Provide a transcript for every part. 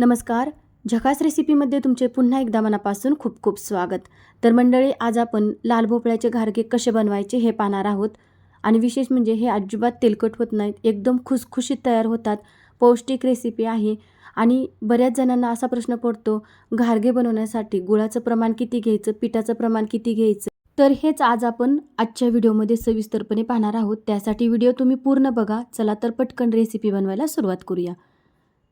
नमस्कार. झकास रेसिपीमध्ये तुमचे पुन्हा एकदा मनापासून खूप खूप स्वागत. तर मंडळी आज आपण लाल भोपळ्याचे घारगे कसे बनवायचे हे पाहणार आहोत. आणि विशेष म्हणजे हे अजिबात तेलकट होत नाहीत एकदम खुसखुशीत तयार होतात. पौष्टिक रेसिपी आहे. आणि बऱ्याच जणांना असा प्रश्न पडतो घारगे बनवण्यासाठी गुळाचं प्रमाण किती घ्यायचं पिठाचं प्रमाण किती घ्यायचं? तर हेच आज आपण आजच्या व्हिडिओमध्ये सविस्तरपणे पाहणार आहोत. त्यासाठी व्हिडिओ तुम्ही पूर्ण बघा. चला तर पटकन रेसिपी बनवायला सुरुवात करूया.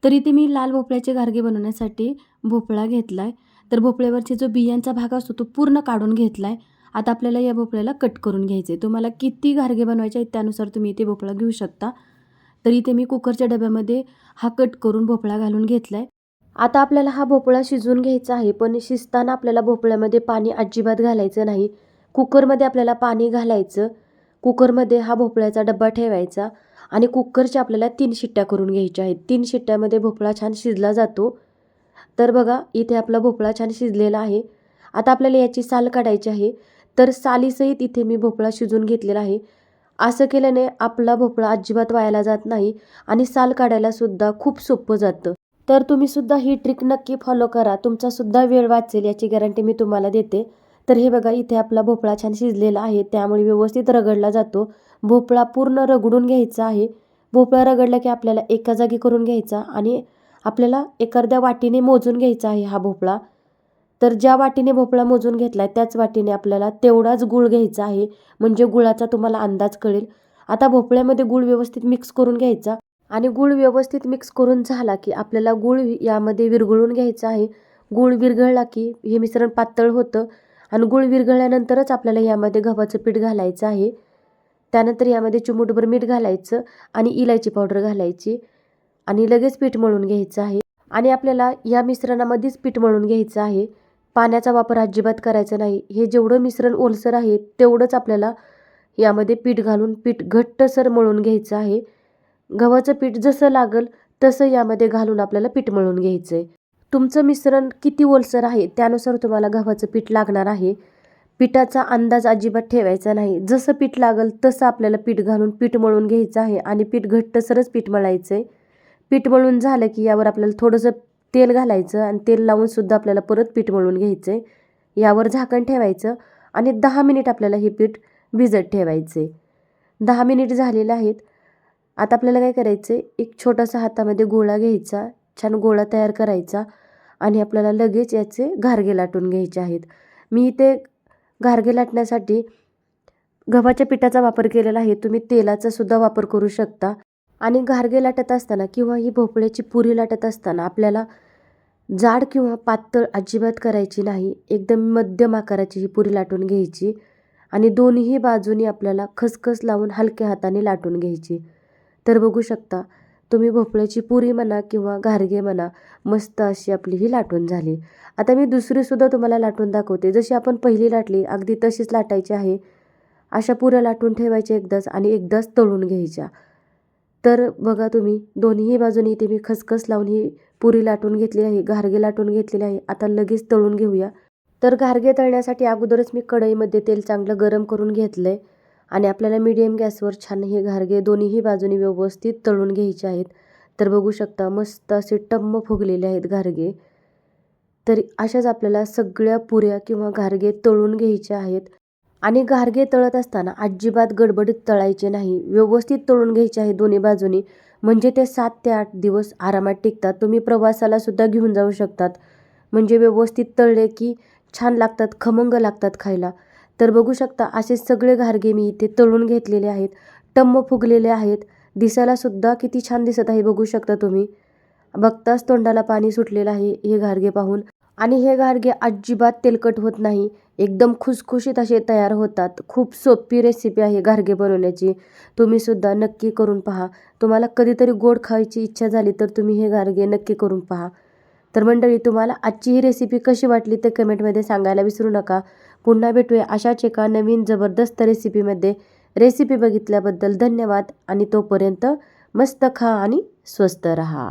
तर इथे मी लाल भोपळ्याचे घारगे बनवण्यासाठी भोपळा घेतला आहे तर भोपळ्यावरचे जो बियांचा भाग असतो तो पूर्ण काढून घेतला आहे आता आपल्याला या भोपळ्याला कट करून घ्यायचे तुम्हाला किती घारगे बनवायचे आहेत त्यानुसार तुम्ही इथे भोपळा घेऊ शकता. तर इथे मी कुकरच्या डब्यामध्ये हा कट करून भोपळा घालून घेतला आहे आता आपल्याला हा भोपळा शिजवून घ्यायचा आहे पण शिजताना आपल्याला भोपळ्यामध्ये पाणी अजिबात घालायचं नाही. कुकरमध्ये आपल्याला पाणी घालायचं. कुकरमध्ये हा भोपळ्याचा डब्बा ठेवायचा आणि कुकरच्या आपल्याला तीन शिट्ट्या करून घ्यायच्या आहेत. तीन शिट्ट्यामध्ये भोपळा छान शिजला जातो. तर बघा इथे आपला भोपळा छान शिजलेला आहे. आता आपल्याला याची साल काढायची आहे. तर सालीसहित इथे मी भोपळा शिजून घेतलेला आहे. असं केल्याने आपला भोपळा अजिबात वायाला जात नाही आणि साल काढायला सुद्धा खूप सोपं जातं. तर तुम्ही सुद्धा ही ट्रिक नक्की फॉलो करा. तुमचासुद्धा वेळ वाचेल याची गॅरंटी मी तुम्हाला देते. तर हे बघा इथे आपला भोपळा छान शिजलेला आहे. त्यामुळे व्यवस्थित रगडला जातो. भोपळा पूर्ण रगडून घ्यायचा आहे. भोपळा रगडला की आपल्याला एका जागी करून घ्यायचा आणि आपल्याला एखाद्या वाटीने मोजून घ्यायचा आहे हा भोपळा. तर ज्या वाटीने भोपळा मोजून घेतला आहे त्याच वाटीने आपल्याला तेवढाच गुळ घ्यायचा आहे. म्हणजे गुळाचा तुम्हाला अंदाज कळेल. आता भोपळ्यामध्ये गुळ व्यवस्थित मिक्स करून घ्यायचा आणि गुळ व्यवस्थित मिक्स करून झाला की आपल्याला गुळ यामध्ये विरघळून घ्यायचा आहे. गुळ विरघळला की हे मिश्रण पातळ होतं. आणि गुळ विरघळल्यानंतरच आपल्याला यामध्ये गव्हाचं पीठ घालायचं आहे. त्यानंतर यामध्ये चिमूटभर मीठ घालायचं आणि इलायची पावडर घालायची आणि लगेच पीठ मळून घ्यायचं आहे. आणि आपल्याला या मिश्रणामध्येच पीठ मळून घ्यायचं आहे. पाण्याचा वापर अजिबात करायचा नाही. हे जेवढं मिश्रण ओलसर आहे तेवढंच आपल्याला यामध्ये पीठ घालून पीठ घट्टसर मळून घ्यायचं आहे. गव्हाचं पीठ जसं लागल तसं यामध्ये घालून आपल्याला पीठ मळून घ्यायचं आहे तुमचं मिश्रण किती ओलसर आहे त्यानुसार तुम्हाला गव्हाचं पीठ लागणार आहे. पिठाचा अंदाज अजिबात ठेवायचा नाही. जसं पीठ लागल तसं आपल्याला पीठ घालून पीठ मळून घ्यायचं आहे आणि पीठ घट्टसरच पीठ मळायचं आहे पीठ मळून झालं की यावर आपल्याला थोडंसं तेल घालायचं आणि तेल लावूनसुद्धा आपल्याला परत पीठ मळून घ्यायचं आहे यावर झाकण ठेवायचं आणि दहा मिनिट आपल्याला हे पीठ भिजत ठेवायचं आहे दहा मिनिट झालेले आहेत. आता आपल्याला काय करायचं आहे एक छोटासा हातामध्ये गोळा घ्यायचा. छान गोळा तयार करायचा आणि आपल्याला लगेच याचे घारगे लाटून घ्यायचे आहेत. मी इथे घारगे लाटण्यासाठी गव्हाच्या पिठाचा वापर केलेला आहे. तुम्ही तेलाचा सुद्धा वापर करू शकता. आणि घारगे लाटत असताना किंवा ही भोपळ्याची पुरी लाटत असताना आपल्याला जाड किंवा पातळ अजिबात करायची नाही. एकदम मध्यम आकाराची ही पुरी लाटून घ्यायची आणि दोन्ही बाजूनी आपल्याला खसखस लावून हलक्या हाताने लाटून घ्यायची. तर बघू शकता तुम्ही भोपळ्याची पुरी म्हणा किंवा घारगे म्हणा मस्त अशी आपली ही लाटून झाली. आता मी दुसरीसुद्धा तुम्हाला लाटून दाखवते. जशी आपण पहिली लाटली अगदी तशीच लाटायची आहे. अशा पुऱ्या लाटून ठेवायच्या एकदाच आणि एकदाच तळून घ्यायच्या. तर बघा तुम्ही दोन्ही बाजूनी इथे मी खसखस लावून ही पुरी लाटून घेतली आहे घारगे लाटून घेतलेली आहे. आता लगेच तळून घेऊया. तर घारगे तळण्यासाठी अगोदरच मी कढईमध्ये तेल चांगलं गरम करून घेतलं आहे आणि आपल्याला मीडियम गॅसवर छान हे घारगे दोन्हीही बाजूनी व्यवस्थित तळून घ्यायचे आहेत. तर बघू शकता मस्त असे टम्म फुगलेले आहेत घारगे. तर अशाच आपल्याला सगळ्या पुऱ्या किंवा घारगे तळून घ्यायचे आहेत. आणि घारगे तळत असताना अजिबात गडबडीत तळायचे नाही. व्यवस्थित तळून घ्यायचे आहे दोन्ही बाजूनी. म्हणजे ते सात ते आठ दिवस आरामात टिकतात. तुम्ही प्रवासाला सुद्धा घेऊन जाऊ शकतात. म्हणजे व्यवस्थित तळले की छान लागतात खमंग लागतात खायला. तर बघू शकता असे सगळे घारगे मी इथे तळून घेतलेले आहेत. टम्म फुगलेले आहेत. दिसायला सुद्धा किती छान दिसत आहे बघू शकता तुम्ही. बघताच तोंडाला पाणी सुटलेलं आहे हे घारगे पाहून. आणि हे घारगे अजिबात तेलकट होत नाही. एकदम खुसखुशीत असे तयार होतात. खूप सोपी रेसिपी आहे घारगे बनवण्याची. तुम्ही सुद्धा नक्की करून पहा. तुम्हाला कधीतरी गोड खायची इच्छा झाली तर तुम्ही हे घारगे नक्की करून पहा. तर मंडळी तुम्हाला आजची ही रेसिपी कशी वाटली ते कमेंटमध्ये सांगायला विसरू नका. पुन्हा भेटूया अशाच एका नवीन जबरदस्त रेसिपीमध्ये रेसिपी बघितल्याबद्दल धन्यवाद आणि तोपर्यंत मस्त खा आणि स्वस्त रहा.